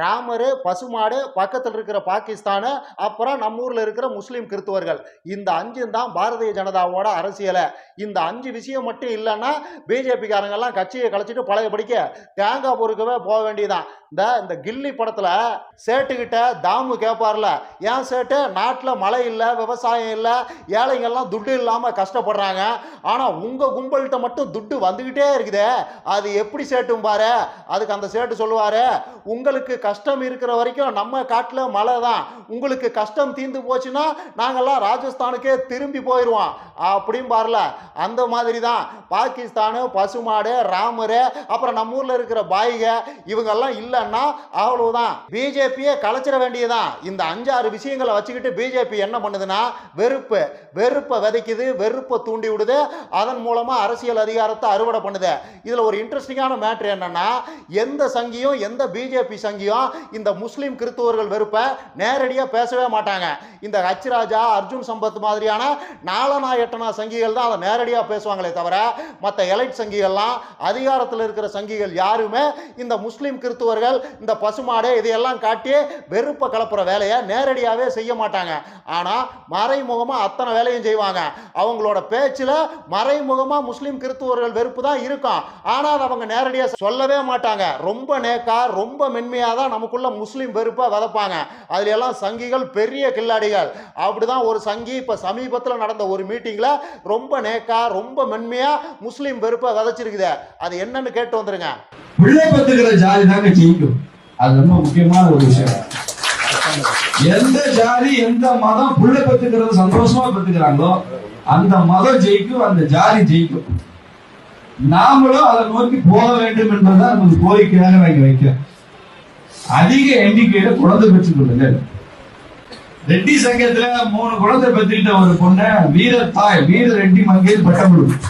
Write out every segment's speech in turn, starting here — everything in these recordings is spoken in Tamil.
ராமர் பசுமாடு பக்கத்தில் இருக்கிற பாகிஸ்தானு அப்புறம் நம்ம ஊரில் இருக்கிற முஸ்லீம் கிறிஸ்துவர்கள். இந்த அஞ்சு தான் பாரதிய ஜனதாவோட அரசியலை. இந்த அஞ்சு விஷயம் மட்டும் இல்லைன்னா பிஜேபிக்காரங்கெல்லாம் கட்சியை கலைச்சிட்டு பழையபடிக்க தேங்காய் பொறுக்கவே போக வேண்டியதான் இந்த இந்த கில்லி படத்தில் சேட்டுக்கிட்ட தாமு கேட்பார்ல ஏன் சேட்டு? நாட்டில் மழை இல்லை விவசாயம் இல்லை ஏழைங்கள்லாம் துட்டு இல்லாமல் கஷ்டப்படுறாங்க. ஆனால் உங்கள் கும்பல்கிட்ட மட்டும் துட்டு வந்துக்கிட்டே இருக்குதே. அது எப்படி சேட்டும் பாரு? அதுக்கு அந்த சேட்டு சொல்லுவார் உங்களுக்கு கஷ்டம் இருக்கிற வரைக்கும் நம்ம காட்டில் மழை தான். உங்களுக்கு கஷ்டம் தீர்ந்து போச்சுன்னா நாங்கள்லாம் ராஜஸ்தானுக்கே திரும்பி போயிடுவோம் அப்படின்னு பாருல அந்த மாதிரி தான். பாகிஸ்தானு பசுமாடு ராமரு அப்புறம் நம்ம ஊரில் இருக்கிற பாய்க இவங்கெல்லாம் இல்லைன்னா அவ்வளவுதான். பிஜேபியை கலைச்சிட வேண்டியதுதான். இந்த அஞ்சாறு விஷயங்களை வச்சுக்கிட்டு பிஜேபி என்ன பண்ணுதுன்னா வெறுப்பு வெறுப்பை விதைக்குது வெறுப்பை தூண்டி விடுது. அதன் மூலமாக அரசியல் அதிகாரத்தை அறுவடை பண்ணுது. இதில் ஒரு இன்ட்ரெஸ்டிங்கான மேட்ரு என்னன்னா எந்த சங்கியும் எந்த பிஜேபி சங்கியும் இந்த முஸ்லீம் கிறிஸ்துவர்கள் வெறுப்பை நேரடியாக பேசவே மாட்டாங்க. இந்த ஹச்ராஜா அர்ஜுன் சம்பத் மாதிரியான நாலனா எட்டனா சங்கிகள் தான் அதை நேரடியாக பேசுவாங்களே தவிர மற்ற எலைட் சங்கிகள்லாம் அதிகாரத்தில் இருக்கிற சங்கிகள் யாருமே இந்த முஸ்லீம் கிறிஸ்துவர்கள் இந்த பசுமாடு இதையெல்லாம் காட்டி வெறுப்பை கலப்புற வேலையை நேரடியாகவே செய்ய மாட்டாங்க. ஆனால் மறைமுகமாக அத்தனை வேலையும் செய்வாங்க. அவங்களோட பேச்சில் மறைமுகமாக முஸ்லீம் கிறிஸ்துவர்கள் வெறுப்பு தான் இருக்கும். ஆனால் அதை அவங்க நேரடியாக சொல்லவே மாட்டாங்க. ரொம்ப நேக்கா ரொம்ப மென்மையாக தான் எல்லாம் நமக்குள்ள முஸ்லீம் வெறுப்பாக விதைப்பாங்க. அதில் எல்லாம் சங்கிகள் பெரிய கில்லாடிகள். அப்படிதான் ஒரு சங்கி இப்போ சமீபத்தில் நடந்த ஒரு மீட்டிங்கில் ரொம்ப நேக்கா ரொம்ப மென்மையாக முஸ்லீம் வெறுப்பாக விதைச்சிருக்குது. அது என்னன்னு கேட்டு வந்துருங்க. பிள்ளை பத்துக்கிற ஜாதி தாங்க ஜெயிக்கும். அது ரொம்ப முக்கியமான ஒரு விஷயம். எந்த ஜாதி எந்த மதம் பிள்ளை பத்துக்கிறது சந்தோஷமா பத்துக்கிறாங்களோ அந்த மதம் ஜெயிக்கும் அந்த ஜாதி ஜெயிக்கும். நாமளும் அதை நோக்கி போக வேண்டும் என்பதுதான் நமது கோரிக்கையாக நாங்கள் வைக்கிறோம் அதிக எண்ணிக்கையில குழந்தை பெற்றுக் கொள்ளுங்கள். ரெட்டி சங்கத்துல மூணு குழந்தை பெற்றுக்கிட்ட ஒரு பொண்ணை வீர தாய் வீர ரெட்டி மங்கையில் பட்டம் கொடுக்கும்.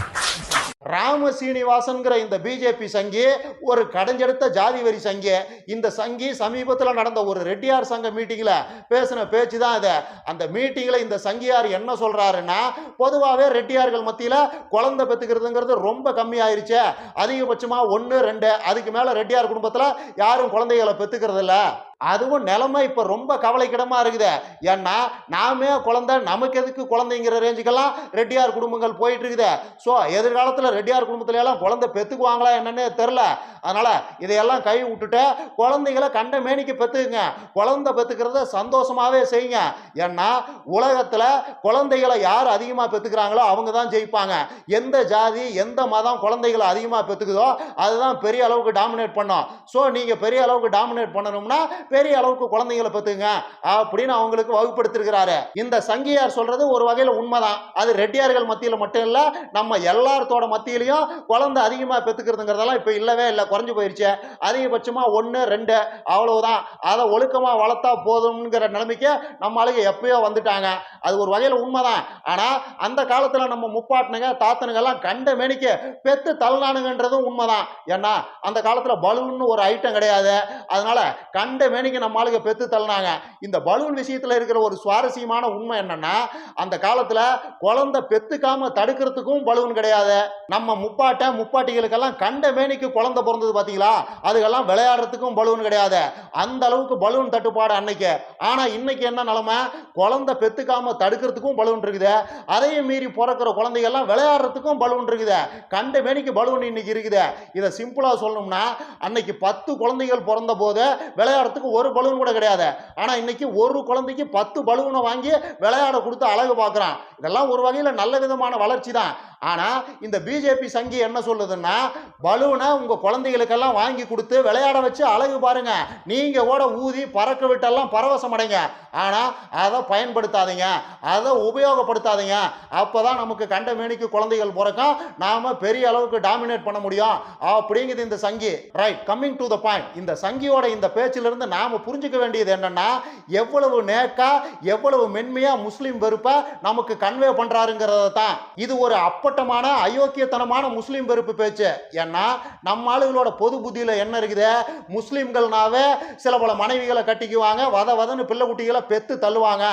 ராம சீனிவாசன்கிற இந்த பிஜேபி சங்கி ஒரு கடைஞ்செடுத்த ஜாதி வரி சங்கி. இந்த சங்கி சமீபத்தில் நடந்த ஒரு ரெட்டியார் சங்க மீட்டிங்கில் பேசின பேச்சு தான் இது. அந்த மீட்டிங்கில் இந்த சங்கியார் என்ன சொல்கிறாருன்னா பொதுவாகவே ரெட்டியார்கள் மத்தியில் குழந்தை பெற்றுக்கிறதுங்கிறது ரொம்ப கம்மியாயிருச்சு. அதிகபட்சமாக ஒன்று ரெண்டு அதுக்கு மேலே ரெட்டியார் குடும்பத்தில் யாரும் குழந்தைகளை பெற்றுக்கறதில்ல அதுவும் நிலைமை இப்போ ரொம்ப கவலைக்கிடமாக இருக்குது. ஏன்னா நாமே குழந்தை நமக்கு எதுக்கு குழந்தைங்கிற ரேஞ்சுக்கெல்லாம் ரெட்டியார் குடும்பங்கள் போயிட்டு இருக்குது ஸோ எதிர்காலத்தில் ரெட்டியார் குடும்பத்துல எல்லாம் குழந்தை பெற்றுக்குவாங்களா என்னன்னே தெரில அதனால் இதையெல்லாம் கை விட்டுட்டு குழந்தைங்களை கண்ட மேனிக்கு பெற்றுக்குங்க குழந்தை பெற்றுக்கிறத சந்தோஷமாகவே செய்யுங்க. ஏன்னா உலகத்தில் குழந்தைகளை யார் அதிகமாக பெற்றுக்கிறாங்களோ அவங்க தான் ஜெயிப்பாங்க. எந்த ஜாதி எந்த மதம் குழந்தைகளை அதிகமாக பெற்றுக்குதோ அதுதான் பெரிய அளவுக்கு டாமினேட் பண்ணும். ஸோ நீங்கள் பெரிய அளவுக்கு டாமினேட் பண்ணணும்னா பெரிய அளவுக்கு குழந்தைங்களை பெற்றுங்க அப்படின்னு அவங்களுக்கு வகுப்படுத்திருக்கிறாரு. இந்த சங்கியார் சொல்றது ஒரு வகையில் உண்மைதான். அது ரெட்டியார்கள் மத்தியில் மட்டும் இல்லை நம்ம எல்லாத்தோட மத்தியிலையும் குழந்தை அதிகமாக பெற்றுக்கிறதுங்கிறதெல்லாம் இப்போ இல்லவே இல்லை குறைஞ்சு போயிடுச்சு அதிகபட்சமாக ஒன்று ரெண்டு அவ்வளவுதான். அதை ஒழுக்கமாக வளர்த்தா போதுங்கிற நிலைமைக்கு நம்ம ஆளுங்க எப்பயோ வந்துட்டாங்க. அது ஒரு வகையில் உண்மைதான். ஆனால் அந்த காலத்தில் நம்ம முப்பாட்டினுங்க தாத்தனுங்க எல்லாம் கண்ட மேனிக்கு பெத்து தள்ளனானுங்கன்றதும் உண்மைதான். ஏன்னா அந்த காலத்தில் பலூன்னு ஒரு ஐட்டம் கிடையாது. அதனால கண்ட வேணிக்கு நம்ம ஆளுங்க பெத்து தள்ளினாங்க. இந்த பலூன் விஷயத்தில் இருக்கிற ஒரு சுவாரஸ்யமான உண்மை என்னன்னா அந்த காலத்தில் குழந்தை பெத்துக்காம தடுக்கிறதுக்கும் பலூன் கிடையாது. நம்ம முப்பாட்டை முப்பாட்டிகளுக்கெல்லாம் கண்ட மேனிக்கு குழந்தை பிறந்தது பார்த்தீங்களா அதுக்கெல்லாம் விளையாடுறதுக்கும் பலூன் கிடையாது. அந்த அளவுக்கு பலூன் தட்டுப்பாடு அன்னைக்கு. ஆனால் இன்னைக்கு என்ன நிலைமை? குழந்தை பெத்துக்காம தடுக்கிறதுக்கும் பலூன் இருக்குது. அதையும் மீறி பிறக்கிற குழந்தைகள்லாம் விளையாடுறதுக்கும் பலூன் இருக்குது. கண்ட மேனிக்கு பலூன் இன்னைக்கு இருக்குது. இதை சிம்பிளாக சொல்லணும்னா அன்னைக்கு பத்து குழந்தைகள் பிறந்த போது விளையாடுறதுக்கு ஒரு பலூன் கூட கிடையாது. ஆனால் இன்னைக்கு ஒரு குழந்தைக்கு பத்து பலூனை வாங்கி விளையாட கொடுத்து அழகு பார்க்குறான். இதெல்லாம் ஒரு வகையில் நல்ல விதமான வளர்ச்சி தான். ஆனால் இந்த பிஜேபி சங்கி என்ன சொல்லுதுன்னா பலூனை உங்கள் குழந்தைகளுக்கெல்லாம் வாங்கி கொடுத்து விளையாட வச்சு அழகு பாருங்க. நீங்கள் கூட ஊதி பறக்க விட்டெல்லாம் பரவசம் அடைங்க. ஆனால் அதை பயன்படுத்தாதீங்க. அதை உபயோகப்படுத்தாதீங்க. அப்போ தான் நமக்கு கண்ட மேனிக்கு குழந்தைகள் பிறக்கும். நாம் பெரிய அளவுக்கு டாமினேட் பண்ண முடியும். அப்படிங்குது இந்த சங்கி. Right coming to the point இந்த சங்கியோட இந்த பேச்சிலிருந்து நாம் புரிஞ்சுக்க வேண்டியது என்னென்னா எவ்வளவு நேக்கா எவ்வளவு மென்மையாக முஸ்லீம் வெறுப்பை நமக்கு கன்வே பண்ணுறாருங்கிறத தான். இது ஒரு அப்பட்டமான அயோக்கியத்தனமான முஸ்லீம் வெறுப்பு பேச்சு. ஏன்னா நம்ம ஆளுகளோட பொது புத்தியில் என்ன இருக்குது? முஸ்லீம்கள்னாவே சில பல மனைவிகளை கட்டிக்குவாங்க வத வதன்னு பிள்ளை குட்டிகளை பெத்து தள்ளுவாங்க.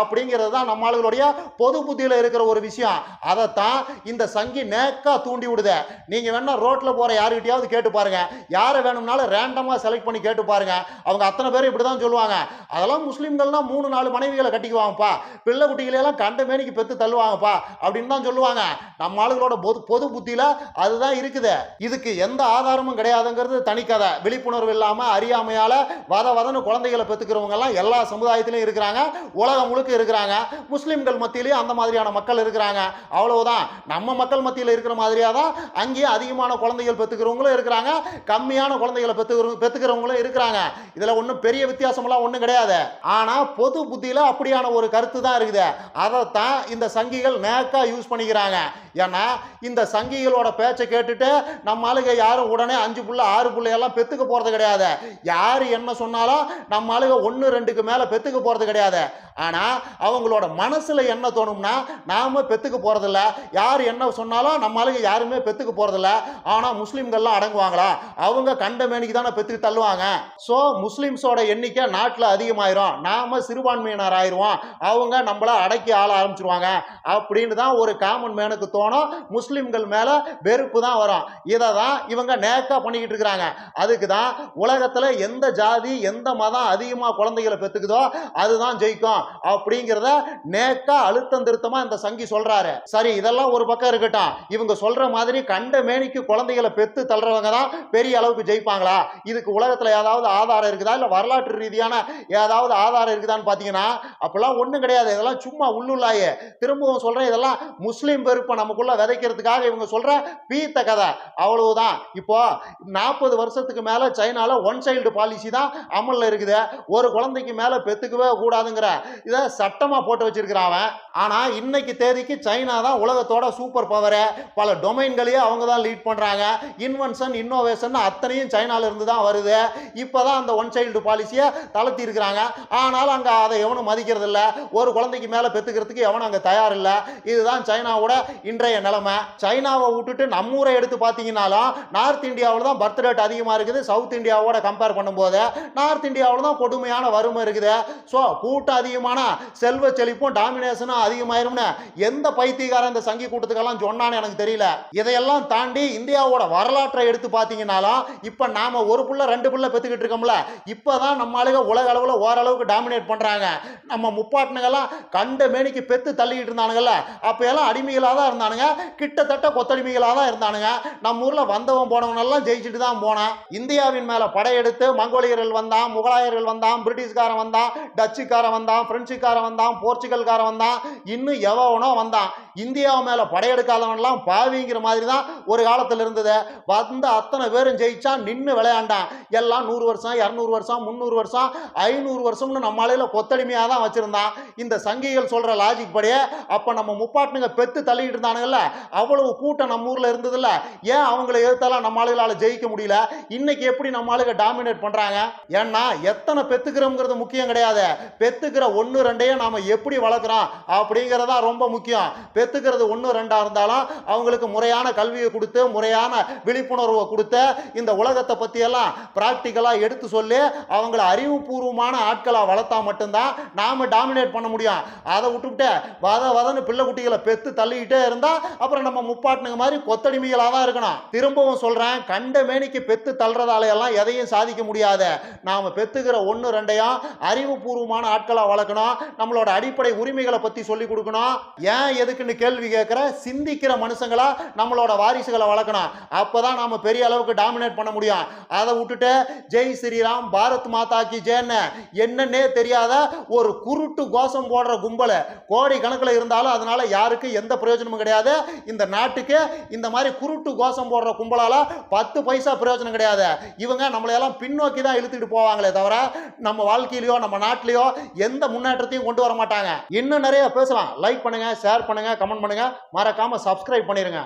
அப்படிங்கிறது தான் நம்ம ஆளுகளுடைய பொது புத்தியில் இருக்கிற ஒரு விஷயம். அதைத்தான் இந்த சங்கி நேக்கா தூண்டி விடுது. நீங்கள் வேணால் ரோட்டில் போகிற யாருக்கிட்டையாவது கேட்டு பாருங்கள் யாரை வேணும்னாலும் ரேண்டமாக செலக்ட் பண்ணி கேட்டு பாருங்க. அவங்க அத்தனை பேரும் இப்படிதான் சொல்லுவாங்க. அதெல்லாம் முஸ்லீம்கள்லாம் மூணு நாலு மனைவிகளை கட்டிக்குவாங்கப்பா. பிள்ளை குட்டிகளையெல்லாம் கண்ட மேனிக்கு பெற்று தள்ளுவாங்கப்பா அப்படின்னு தான் சொல்லுவாங்க. நம்ம ஆளுகளோட பொது பொது புத்தியில அதுதான் இருக்குது. இதுக்கு எந்த ஆதாரமும் கிடையாதுங்கிறது தனிக்கதை. விழிப்புணர்வு இல்லாமல் அறியாமையால வத வதன்னு குழந்தைகளை பெற்றுக்கிறவங்கெல்லாம் எல்லா சமுதாயத்திலையும் இருக்கிறாங்க. உலகம் முழுக்க இருக்கிறாங்க. முஸ்லீம்கள் மத்தியிலையும் அந்த மாதிரியான மக்கள் இருக்கிறாங்க. அவ்வளவுதான். நம்ம மக்கள் மத்தியில் இருக்கிற மாதிரியாக தான் அங்கேயும் அதிகமான குழந்தைகள் பெத்துக்கிறவங்களும் இருக்கிறாங்க. கம்மியான குழந்தைகளை பெத்துக்கிறவங்க பெத்துக்கிறவங்களும் இருக்கிறாங்க. இதுல ஒன்றும் பெரிய வித்தியாசமெல்லாம் ஒன்றும் கிடையாது. ஆனால் பொது புத்தியில் அப்படியான ஒரு கருத்து தான் இருக்குது. அதைத்தான் இந்த சங்கிகள் நேக்காக யூஸ் பண்ணிக்கிறாங்க. ஏன்னா இந்த சங்கிகளோட பேச்சை கேட்டுட்டு நம்ம ஆளுங்க யாரும் உடனே அஞ்சு புள்ள ஆறு புள்ள எல்லாம் போகிறது கிடையாது. யார் என்ன சொன்னாலும் நம்ம ஆளுங்க ஒன்று ரெண்டுக்கு மேலே பெற்றுக்க போகிறது கிடையாது. ஆனால் அவங்களோட மனசில் என்ன தோணும்னா நாம பெற்றுக்க போகிறதில்ல யார் என்ன சொன்னாலும் நம்ம ஆளுங்க யாருமே பெற்றுக்க போகிறதில்ல ஆனால் முஸ்லீம்கள்லாம் அடங்குவாங்களா? அவங்க கண்ட மேனிக்கு தானே பெற்றுக்கு தள்ளுவாங்க. ஸோ முஸ்லீம்ஸோட எண்ணிக்கை நாட்டில் அதிகமாயிரும். நாம் சிறுபான்மையினர் ஆயிடுவோம் அவங்க நம்மளை அடக்கி ஆள ஆரம்பிச்சிருவாங்க. அப்படின்னு தான் ஒரு காமன் மேனுக்கு தோணும். முஸ்லீம்கள் மேலே வெறுப்பு தான் வரும். இதை தான் இவங்க நேக்காக பண்ணிக்கிட்டு இருக்கிறாங்க. அதுக்கு தான் உலகத்தில் எந்த ஜாதி எந்த மதம் அதிகமாக குழந்தைகளை பெற்றுக்குதோ அதுதான் ஜெயிக்கும். அப்படிங்கிறத நேக்கா அழுத்தம் திருத்தமா இந்த சங்கி சொல்றாரு. சரி இதெல்லாம் ஒரு பக்கம் இருக்கட்டும். இவங்க சொல்ற மாதிரி கண்ட மேனிக்கு குழந்தைகளை பெத்து தள்ளுறவங்க தான் பெரிய அளவுக்கு ஜெயிப்பாங்களா? இதுக்கு உலகத்துல ஏதாவது ஆதாரம் இருக்குதா? இல்ல வரலாற்று ரீதியான ஏதாவது ஆதாரம் இருக்குதான்னு பாத்தீங்கன்னா அப்பெல்லாம் ஒண்ணும் கிடையாது. இதெல்லாம் சும்மா உள்ளுள்ளாயே. திரும்பவும் சொல்றேன் இதெல்லாம் முஸ்லீம் வெறுப்பை நமக்குள்ள விதைக்கிறதுக்காக இவங்க சொல்ற பீத்த கதை. அவ்வளவுதான். இப்போ நாற்பது வருஷத்துக்கு மேல சைனால ஒன் சைல்டு பாலிசி தான் அமல்ல இருக்குது. ஒரு குழந்தைக்கு மேல பெத்துக்கவே கூடாதுங்கிற இதை சட்டமாக போட்டு வச்சிருக்கிறான் அவன். ஆனால் இன்னைக்கு தேதிக்கு சைனா தான் உலகத்தோட சூப்பர் பவரு பல டொமைன்களையே அவங்க தான் லீட் பண்ணுறாங்க இன்வென்ஷன் இன்னோவேஷன் அத்தனையும் சைனாவிலிருந்து தான் வருது. இப்போ தான் அந்த ஒன் சைல்டு பாலிசியை தளர்த்தி இருக்கிறாங்க. ஆனாலும் அங்கே அதை எவனும் மதிக்கிறது இல்லை ஒரு குழந்தைக்கு மேலே பெற்றுக்கிறதுக்கு எவனும் அங்கே தயார் இல்லை இதுதான் சைனாவோட இன்றைய நிலைமை. சைனாவை விட்டுட்டு நம்ம ஊரை எடுத்து பார்த்தீங்கன்னாலும் நார்த் இந்தியாவில் தான் பர்த் ரேட் அதிகமாக இருக்குது. சவுத் இந்தியாவோட கம்பேர் பண்ணும்போது நார்த் இந்தியாவில் தான் கொடுமையான வறுமை இருக்குது. ஸோ கூட்டம் அதிகமானா செல்வ செழிப்பும் டாமினேஷனும் அதிகமாயிரும்னு எந்த பைத்தியக்காரன் இந்த சங்கி கூட்டத்துக்கெல்லாம் சொன்னான்னு எனக்கு தெரியல. இதையெல்லாம் தாண்டி இந்தியாவோட வரலாற்றை எடுத்து பார்த்தீங்கன்னாலும் இப்போ நாம ஒரு புள்ள ரெண்டு புள்ள பெற்றுக்கிட்டு இருக்கோம்ல இப்போ தான் நம்ம ஆளுங்க உலக அளவில் ஓரளவுக்கு டாமினேட் பண்ணுறாங்க நம்ம முப்பாட்டினங்கெல்லாம் கண்ட மேனிக்கு பெத்து தள்ளிக்கிட்டு இருந்தானுங்கல்ல அப்போ எல்லாம் அடிமைகளாக தான் இருந்தானுங்க கிட்டத்தட்ட கொத்தடிமைகளாக தான் இருந்தானுங்க. நம்ம ஊரில் வந்தவன் போனவனெல்லாம் ஜெயிச்சுட்டு தான் போனான். இந்தியாவின் மேலே படையெடுத்து மங்கோலியர்கள் வந்தான் முகலாயர்கள் வந்தான் பிரிட்டிஷ்காரன் வந்தான் டச்சுக்காரன் வந்தான் பிரெஞ்சுக்காரன் வந்தான் போர்ச்சுகல்காரன் வந்தான் இன்னும் எவனோ வந்தான். இந்தியா மேலே படையெடுக்காதவன்லாம் பாவிங்கிற மாதிரி தான் ஒரு காலத்தில் இருந்தது. வந்த அத்தனை பேரும் ஜெயிச்சா நின்று விளையாண்டான். எல்லாம் நூறு வருஷம் இரநூறு வருஷம் முந்நூறு வருஷம் ஐநூறு வருஷம்னு நம்ம கொத்தடிமையாக தான் வச்சுருந்தான். இந்த சங்கிகள் சொல்கிற லாஜிக் படியே அப்போ நம்ம முப்பாட்டுங்க பெத்து தள்ளிட்டு இருந்தானுங்கல்ல அவ்வளவு கூட்டம் நம்ம ஊரில் இருந்ததில்ல. ஏன் அவங்கள எதிர்த்தாலும் நம்ம ஆளுகளால் ஜெயிக்க முடியல? இன்னைக்கு எப்படி நம்ம ஆளுங்க டாமினேட் பண்ணுறாங்க ஏன்னா எத்தனை பெத்துக்கிறோங்கிறது முக்கியம் கிடையாது. பெத்துக்கிற ஒன்று ரெண்டையும் நாம எப்படி வளர்க்குறோம் அப்படிங்கிறதா ரொம்ப முக்கியம். பெற்றுக்கிறது ஒன்று ரெண்டா இருந்தாலும் அவங்களுக்கு முறையான கல்வியை கொடுத்து முறையான விழிப்புணர்வை கொடுத்து இந்த உலகத்தை பற்றியெல்லாம் ப்ராக்டிக்கலாக எடுத்து சொல்லி அவங்கள அறிவுபூர்வமான ஆட்களாக வளர்த்தா மட்டும்தான் நாம டாமினேட் பண்ண முடியும். அதை விட்டுவிட்டு வத வதன்னு பிள்ளை குட்டிகளை பெற்று தள்ளிக்கிட்டே இருந்தால் அப்புறம் நம்ம முப்பாட்டுனுங்க மாதிரி கொத்தடிமைகளாக தான் இருக்கணும். திரும்பவும் சொல்கிறேன் கண்ட மேனிக்கு பெற்று தள்ளுறதால எல்லாம் எதையும் சாதிக்க முடியாது. நாம் பெற்றுக்கிற ஒன்று ரெண்டையும் அறிவுபூர்வமான ஆட்களாக வளர்க்கணும். நம்மளோட அடிப்படை உரிமைகளை பற்றி சொல்லி கொடுக்கணும். ஏன் எதுக்குன்னு கேள்வி கேட்குற சிந்திக்கிற மனுஷங்களா நம்மளோட வாரிசுகளை வளர்க்கணும். அப்போ தான் நாம் பெரிய அளவுக்கு டாமினேட் பண்ண முடியும். அதை விட்டுட்டு ஜெய் ஸ்ரீராம் பாரத் மாதா கி ஜெயன்னு என்னன்னே தெரியாத ஒரு குருட்டு கோஷம் போடுற கும்பல். கோடி கணக்கில் இருந்தாலும் அதனால யாருக்கும் எந்த பிரயோஜனமும் கிடையாது. இந்த நாட்டுக்கு இந்த மாதிரி குருட்டு கோஷம் போடுற கும்பலால் பத்து பைசா பிரயோஜனம் கிடையாது. இவங்க நம்மளையெல்லாம் பின்னோக்கி தான் இழுத்துட்டு போவாங்களே தவிர நம்ம வாழ்க்கையிலையோ நம்ம நாட்டிலையோ எந்த முன்னேற்றத்தையும் கொண்டு வர மாட்டாங்க இன்னும் நிறைய பேசலாம். லைக் பண்ணுங்க ஷேர் பண்ணுங்க கமெண்ட் பண்ணுங்க. மறக்காம சப்ஸ்கிரைப் பண்ணிருங்க.